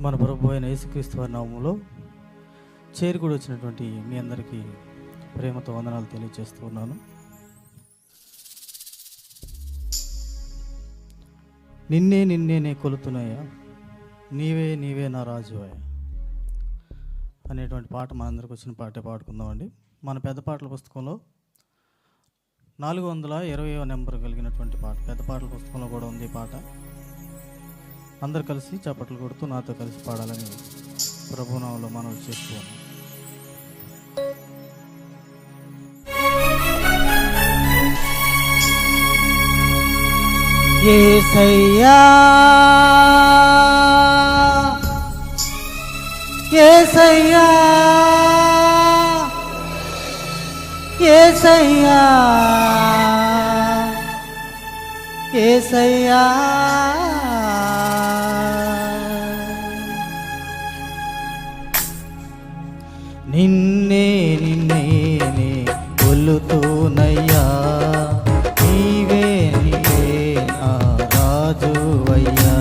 మన ప్రభు అయిన యేసుక్రీస్తు వారి నామంలో చేరుకుడు వచ్చినటువంటి మీ అందరికీ ప్రేమతో వందనాలు తెలియజేస్తూ ఉన్నాను. నిన్నే నిన్నేనే కొలుతున్నాయా నీవే నీవే నా రాజువయ్యా అనేటువంటి పాట మనందరికి వచ్చిన పాటే పాడుకుందామండి. మన పెద్ద పాటల పుస్తకంలో నాలుగు వందల ఇరవై నెంబర్ కలిగినటువంటి పాట పెద్ద పాటల పుస్తకంలో కూడా ఉంది ఈ పాట. అందరు కలిసి చప్పట్లు కొడుతూ నాతో కలిసి పాడాలని ప్రభునామంలో మనం చేస్తూ ఉన్నాం. ఏసయ్యా ఏసయ్యా ఏసయ్యా ఏసయ్యా. నిన్నే నిన్నే నే కొలుతూనయ్యా. నీవే నీవే ఆ రాజువయ్యా.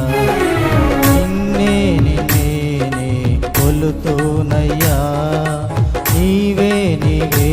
నిన్నే నిన్నే నే కొలుతూనయ్యా. నీవే నీవే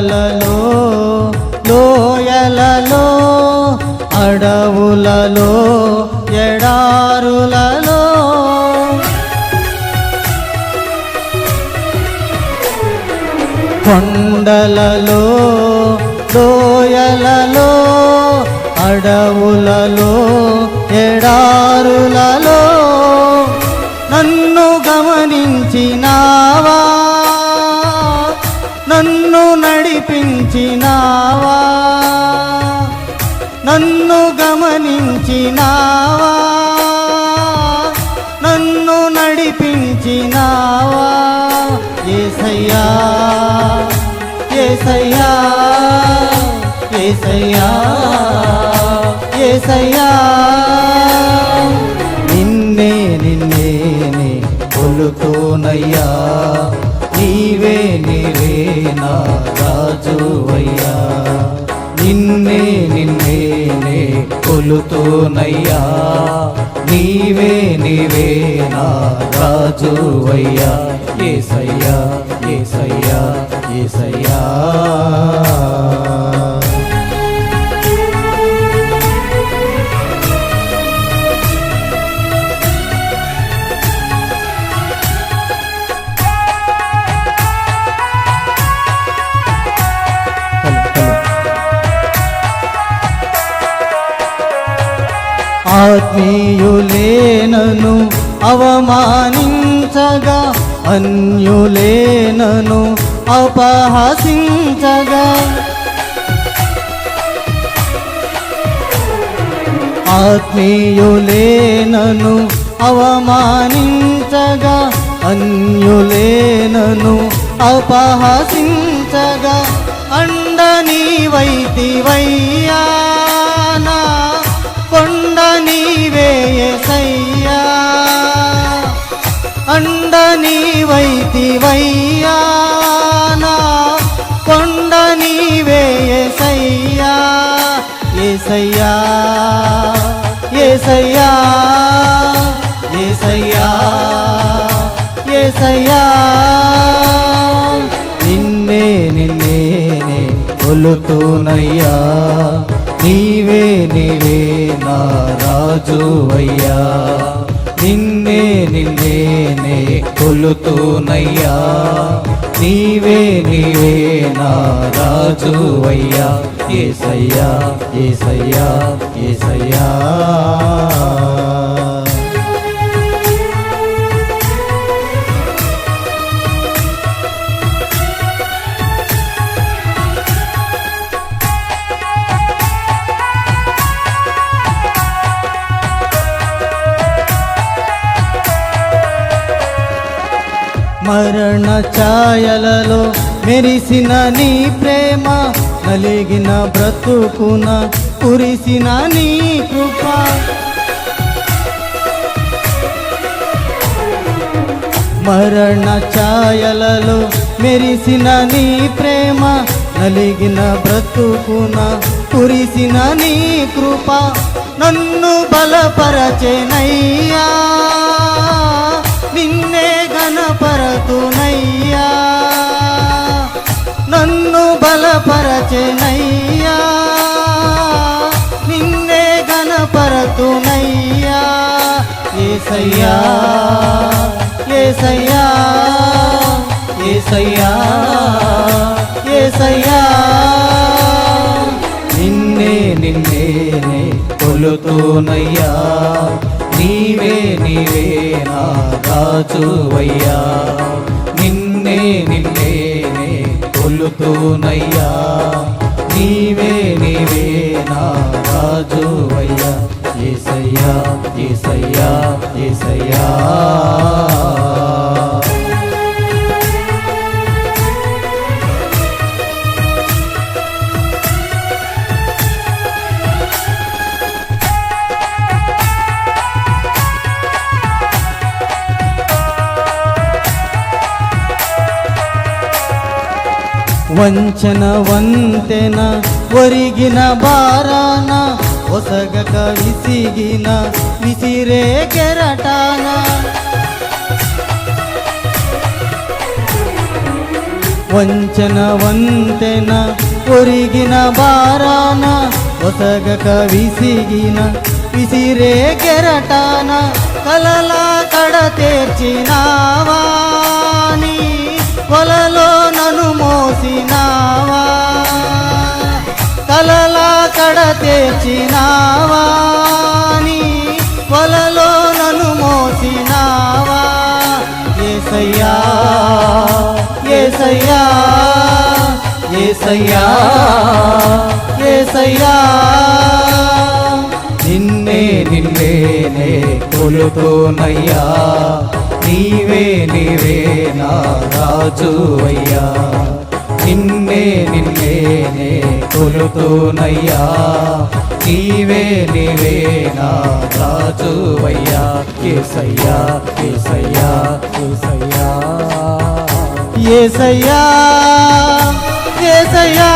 కొండలలో లోయలలో అడవులలో ఎడారులలో. కొండలలో లోయలలో అడవులలో ఎడారులలో. గమనించినావా? నన్ను గమనించినావా? నన్ను నడిపించినావా? ఏసయ్యా ఏసయ్యా ఏసయ్యా ఏసయ్యా. నిన్నే నిన్నే కొలుతోనయ్యా. కొలుతోనయ్యా. నీవే నీవే నా రాజువయ్యా. ఏసయ్యా ఏసయ్యా ఏసయ్యా. ఆత్మీయులేనను అవమానించగా అన్యులేనను అపహసించగా. ఆత్మీయులేనను అవమానించగా అన్యులేనను అపహసించగా. అండని వైతివయ్యానా అండ నీవైతివయ్యానా? కొండ నీవే ఎసయ్యా ఏసయ్యా ఏసయ్యా ఏసయ్యా ఏసయ్యా. నిన్నే నిన్నే కొలుతూనయ్యా నీవే నీవే నా రాజు అయ్యా నిన్నే నిన్నేనే కొలుతూనయ్యా. నీవే నీవే నా రాజువయ్యా. ఏసయ్యా ఏసయ్యా ఏసయ్యా. మరణ ఛాయలలో మెరిసిన నీ ప్రేమ నలిగిన బ్రతుకున కురిసిన నీ కృప. మరణ ఛాయలలో మెరిసిన నీ ప్రేమ నలిగిన బ్రతుకున కురిసిన నీ కృప. నన్ను బలపరచెనయ్యా నిన్నే గణపరతునయ్యా నన్ను బలపరచెనయ్యా. నిన్నే గణపరతునయ్యా ఏసయ్యా ఏసయ్యా ఏసయ్యా ఏసయ్యా. నిన్నే నిన్నేనే కొలుతూనయ్యా. నీవే నీవే నా రాజువయ్యా నిన్నే నిన్నేనే కొలుతూనయ్యా. నీవే నీవే నా రాజువయ్యా ఏసయ్యా ఏసయ్యా ఏసయ్యా. వంచన వంతెన ఒరిగిన బారాన ఒసగక విసిగిన విసిరే కెరటాన. వంచన వంతెన ఒరిగిన బారాన ఒసగక విసిగిన విసిరే కెరటాన. కలలా కడ తెర్చినావా కొలలో మోసినావా కలలా కడ తీర్చినావా? నీ కొలలో నన్ను మోసినావా? ఏసయ్యా ఏసయ్యా ఏసయ్యా ఏసయ్యా. నిన్నే నిన్నేనే కొలుతోనయ్యా. నీవే నీవే నా రాజు అయ్యా నిన్నే నిన్నేనే కొలుతోనయ్యా. నీవే నీవే నా రాజువయ్యా కేసయ్యా కేసయ్యా కేసయ్యా ఏసయ్యా ఏసయ్యా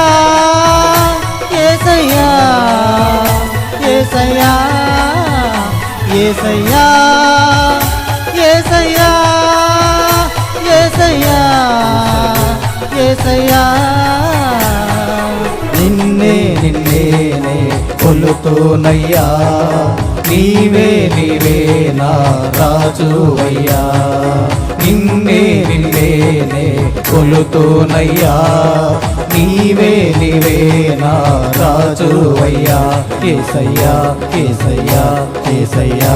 ఏసయ్యా ఏసయ్యా. ఏసయ్యా ఏసయ్యా ఏసయ్యా. ఏసయ్యా నిన్నే నిన్నేనే కొలుతోనయ్యా. నీవే నీవే నా రాజువయ్యా. నిన్నే నిన్నేనే కొలుతోనయ్యా. నీవే నీవే నా రాజువయ్యా. కేసయ్యా కేసయ్యా కేసయ్యా.